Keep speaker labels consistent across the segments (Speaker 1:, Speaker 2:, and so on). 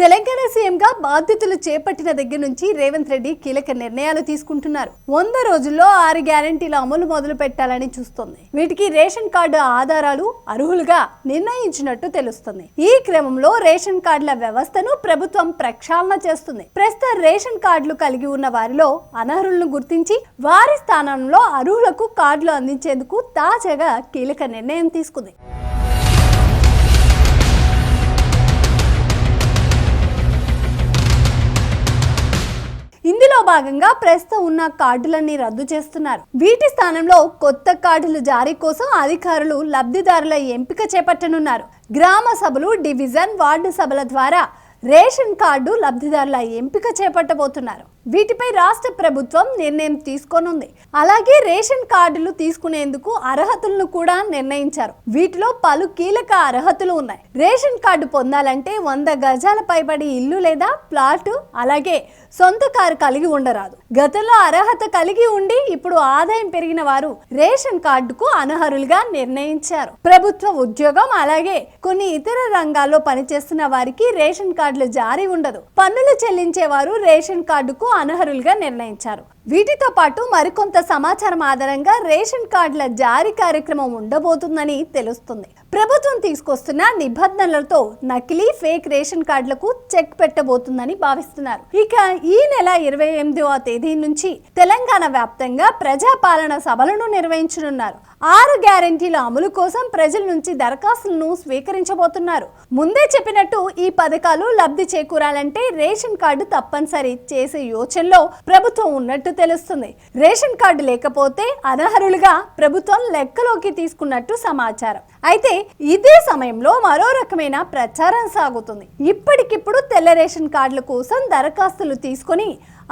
Speaker 1: తెలంగాణ సీఎంగా బాధ్యతలు చేపట్టిన దగ్గర నుంచి రేవంత్ రెడ్డి కీలక నిర్ణయాలు తీసుకుంటున్నారు. వంద రోజుల్లో ఆరు గ్యారంటీల అమలు మొదలు పెట్టాలని చూస్తోంది. వీటికి రేషన్ కార్డు ఆధారాలు అర్హులుగా నిర్ణయించినట్టు తెలుస్తుంది. ఈ క్రమంలో రేషన్ కార్డుల వ్యవస్థను ప్రభుత్వం ప్రక్షాళన చేస్తుంది. ప్రస్తుత రేషన్ కార్డులు కలిగి ఉన్న వారిలో అనర్హులను గుర్తించి వారి స్థానంలో అర్హులకు కార్డులు అందించేందుకు తాజాగా కీలక నిర్ణయం తీసుకుంది. ఇందులో భాగంగా ప్రస్తుతం ఉన్న కార్డులన్నీ రద్దు చేస్తున్నారు. వీటి స్థానంలో కొత్త కార్డులు జారీ కోసం అధికారులు లబ్ధిదారుల ఎంపిక చేపట్టనున్నారు. గ్రామ సభలు డివిజన్ వార్డు సభల ద్వారా రేషన్ కార్డు లబ్ధిదారుల ఎంపిక చేపట్టబోతున్నారు. వీటిపై రాష్ట్ర ప్రభుత్వం నిర్ణయం తీసుకోనుంది. అలాగే రేషన్ కార్డులు తీసుకునేందుకు అర్హతలను కూడా నిర్ణయించారు. వీటిలో పలు కీలక అర్హతలు ఉన్నాయి. రేషన్ కార్డు పొందాలంటే వంద గజాల పైబడి ఇల్లు లేదా ప్లాట్ అలాగే సొంత కారు కలిగి ఉండరాదు. గతంలో అర్హత కలిగి ఉండి ఇప్పుడు ఆదాయం పెరిగిన వారు రేషన్ కార్డుకు అనర్హులుగా నిర్ణయించారు. ప్రభుత్వ ఉద్యోగం అలాగే కొన్ని ఇతర రంగాల్లో పనిచేస్తున్న వారికి రేషన్ కార్డులు జారీ ఉండదు. పన్నులు చెల్లించే వారు రేషన్ కార్డుకు అనర్హులుగా నిర్ణయించారు. వీటితో పాటు మరికొంత సమాచారం ఆధారంగా రేషన్ కార్డుల జారీ కార్యక్రమం ఉండబోతుందని తెలుస్తుంది. ప్రభుత్వం తీసుకొస్తున్న నిబంధనలతో నకిలీ ఫేక్ రేషన్ కార్డులకు చెక్ పెట్టబోతుందని భావిస్తున్నారు. ఇక ఈ నెల ఇరవై ఎనిమిదవ తేదీ నుంచి తెలంగాణ వ్యాప్తంగా ప్రజాపాలన సభలను నిర్వహించనున్నారు. ఆరు గ్యారెంటీల అమలు కోసం ప్రజల నుంచి దరఖాస్తులను స్వీకరించబోతున్నారు. ముందే చెప్పినట్టు ఈ పథకాలు లబ్ధి చేకూరాలంటే రేషన్ కార్డు తప్పనిసరి చేసే యోచనలో ప్రభుత్వం ఉన్నట్టు తెలుస్తుంది. రేషన్ కార్డు లేకపోతే అనర్హులుగా ప్రభుత్వం లెక్కలోకి తీసుకున్నట్టు సమాచారం. అయితే ఇదే సమయంలో మరో రకమైన ప్రచారం సాగుతుంది. ఇప్పటికిప్పుడు తెల్ల రేషన్ కార్డుల కోసం దరఖాస్తులు తీసుకొని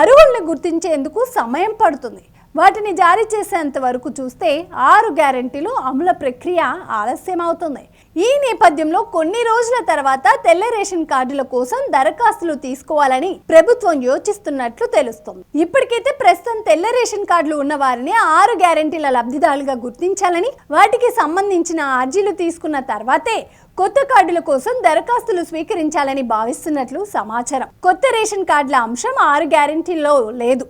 Speaker 1: అర్హుల్ని గుర్తించేందుకు సమయం పడుతుంది. వాటిని జారీ చేసేంత వరకు చూస్తే ఆరు గ్యారెంటీలు అమలు ప్రక్రియ ఆలస్యం అవుతుంది ఈ నేపథ్యంలో కొన్ని రోజుల తర్వాత తెల్ల రేషన్ కార్డుల కోసం దరఖాస్తులు తీసుకోవాలని ప్రభుత్వం యోచిస్తున్నట్లు తెలుస్తోంది. ఇప్పటికైతే ప్రస్తుతం తెల్ల రేషన్ కార్డులు ఉన్న వారిని ఆరు గ్యారెంటీల లబ్ధిదారులుగా గుర్తించాలని వాటికి సంబంధించిన అర్జీలు తీసుకున్న తర్వాతే కొత్త కార్డుల కోసం దరఖాస్తులు స్వీకరించాలని భావిస్తున్నట్లు సమాచారం. కొత్త రేషన్ కార్డుల అంశం ఆరు గ్యారెంటీల్లో లేదు.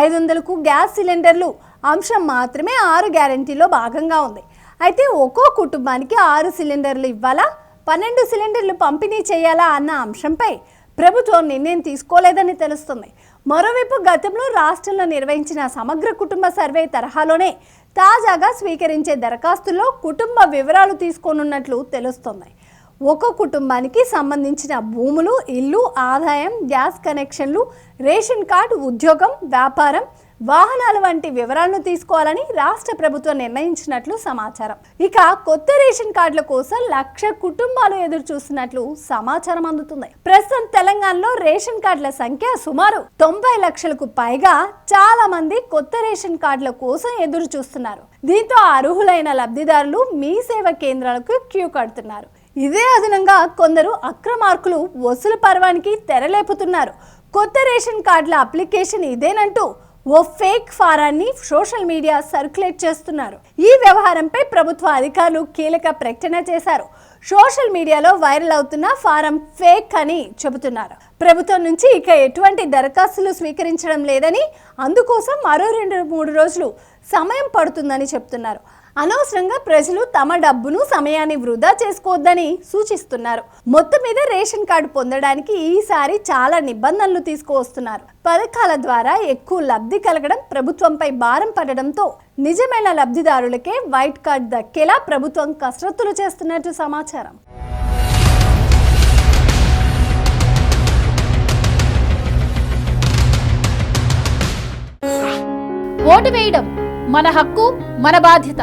Speaker 1: ఐదు వందలకు గ్యాస్ సిలిండర్లు. అంశం మాత్రమే ఆరు గ్యారంటీలో భాగంగా ఉంది. అయితే ఒక్కో కుటుంబానికి ఆరు సిలిండర్లు ఇవ్వాలా? పన్నెండు సిలిండర్లు పంపిణీ చేయాలా అన్న అంశంపై ప్రభుత్వం నిర్ణయం తీసుకోలేదని తెలుస్తుంది. మరోవైపు గతంలో రాష్ట్రంలో నిర్వహించిన సమగ్ర కుటుంబ సర్వే తరహాలోనే తాజాగా స్వీకరించే దరఖాస్తుల్లో కుటుంబ వివరాలు తీసుకోనున్నట్లు తెలుస్తోంది. ఒక కుటుంబానికి సంబంధించిన భూములు ఇల్లు ఆదాయం గ్యాస్ కనెక్షన్లు రేషన్ కార్డు ఉద్యోగం వ్యాపారం వాహనాలు వంటి వివరాలను తీసుకోవాలని రాష్ట్ర ప్రభుత్వం నిర్ణయించినట్లు సమాచారం. ఇక కొత్త రేషన్ కార్డుల కోసం లక్ష కుటుంబాలు ఎదురు చూస్తున్నట్లు సమాచారం అందుతుంది. ప్రస్తుతం తెలంగాణలో రేషన్ కార్డుల సంఖ్య సుమారు తొంభై లక్షలకు పైగా చాలా మంది కొత్త రేషన్ కార్డుల కోసం ఎదురు చూస్తున్నారు దీంతో అర్హులైన లబ్ధిదారులు మీ సేవ కేంద్రాలకు క్యూ కడుతున్నారు. ఇదే అదనంగా కొందరు అక్రమార్కులు వసూలు పర్వానికి తెరలేపుతున్నారు. కొత్త రేషన్ కార్డుల అప్లికేషన్ ఇదేనంటూ ఓ ఫేక్ ఫారాన్ని సోషల్ మీడియా సర్క్యులేట్ చేస్తున్నారు. ఈ వ్యవహారంపై ప్రభుత్వ అధికారులు కీలక ప్రకటన చేశారు. సోషల్ మీడియాలో వైరల్ అవుతున్న ఫారం ఫేక్ అని చెబుతున్నారు. ప్రభుత్వం నుంచి ఇక ఎటువంటి దరఖాస్తులు స్వీకరించడం లేదని అందుకోసం మరో రెండు మూడు రోజులు సమయం పడుతుందని చెప్తున్నారు అనవసరంగా ప్రజలు తమ డబ్బును సమయాన్ని వృధా చేసుకోవద్దని సూచిస్తున్నారు. మొత్తం మీద రేషన్ కార్డు పొందడానికి ఈసారి చాలా నిబంధనలు తీసుకువస్తున్నారు. పథకాల ద్వారా ఎక్కువ లబ్ధి కలగడం ప్రభుత్వంపై భారం పడడంతో నిజమైన లబ్ధిదారులకే వైట్ కార్డు దక్కేలా ప్రభుత్వం కసరత్తులు చేస్తున్నట్టు సమాచారం.
Speaker 2: ఓటు వేయడం మన హక్కు మన బాధ్యత.